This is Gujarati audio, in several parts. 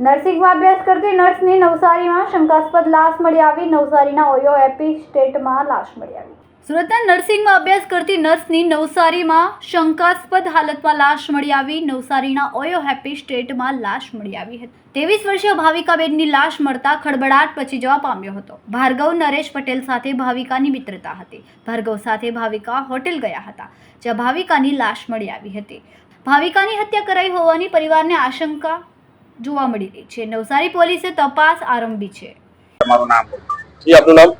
નર્સિંગમાં અભ્યાસ કરતી નર્સની નવસારીમાં શંકાસ્પદ લાશ મળી આવી. નવસારીના ઓયો એપી સ્ટેટમાં લાશ મળી આવી. સુરતના નર્સિંગમાં અભ્યાસ કરતી નર્સની નવસારીમાં શંકાસ્પદ હાલતમાં લાશ મળી આવી. નવસારીના ઓયો હેપી સ્ટેટમાં લાશ મળી આવી હતી. ત્રેવીસ વર્ષીય ભાવિકાબેનની લાશ મળતા ખળબડાટ પછી જવા પામ્યો હતો. ભાર્ગવ નરેશ પટેલ સાથે ભાવિકાની મિત્રતા હતી. ભાર્ગવ સાથે ભાવિકા હોટેલ ગયા હતા, જ્યાં ભાવિકાની લાશ મળી આવી હતી. ભાવિકાની હત્યા કરાઈ હોવાની પરિવારને આશંકા જોવા મળી રહી છે. નવસારી પોલીસે તપાસ આરંભી છે. નામ?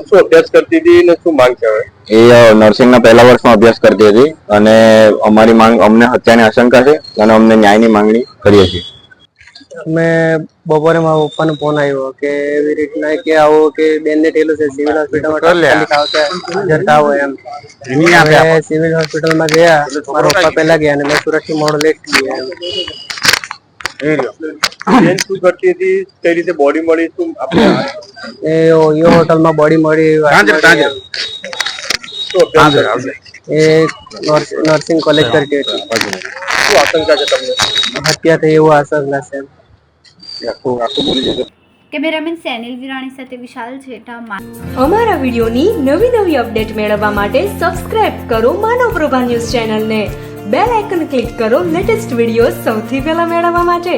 શું અભ્યાસ કરતી હતી ને શું માંગ છે એ નર્સિંગના પહેલા વર્ષમાં અભ્યાસ કરતી હતી અને અમારી માંગ અમને હત્યાની આશંકા છે અને અમને ન્યાયની માંગણી કરીએ છીએ. અમે બપોરે મારા પપ્પાનો ફોન આવ્યો કે એવી રીતના કે આવો કે બેનને થયેલું છે સિવિલ હોસ્પિટલમાં જતા હોય એમ. સિવિલ હોસ્પિટલમાં ગયા મારા પપ્પા પહેલા ગયા અને મેં સુરતથી મોડો લેટ થઈ ગયા બેન શું કરતી હતી? કઈ રીતે બોડી મળી? શું આપણે એ યો હોટલમાં બોડી મળી? એ નર્સિંગ કોલેજ કરતી હતી. શું આશંકા છે તમને? હત્યા થઈ એવું આશંકા છે કેમેરામેન સેનિલ વિરાણી સાથે વિશાલ છેટા મા અમારા વિડીયોની નવી નવી અપડેટ મેળવવા માટે સબસ્ક્રાઇબ કરો માનવ પ્રભા ન્યૂઝ ચેનલને. બેલ આઇકન ક્લિક કરો લેટેસ્ટ વીડિયો સૌથી પહેલા મેળવવા માટે.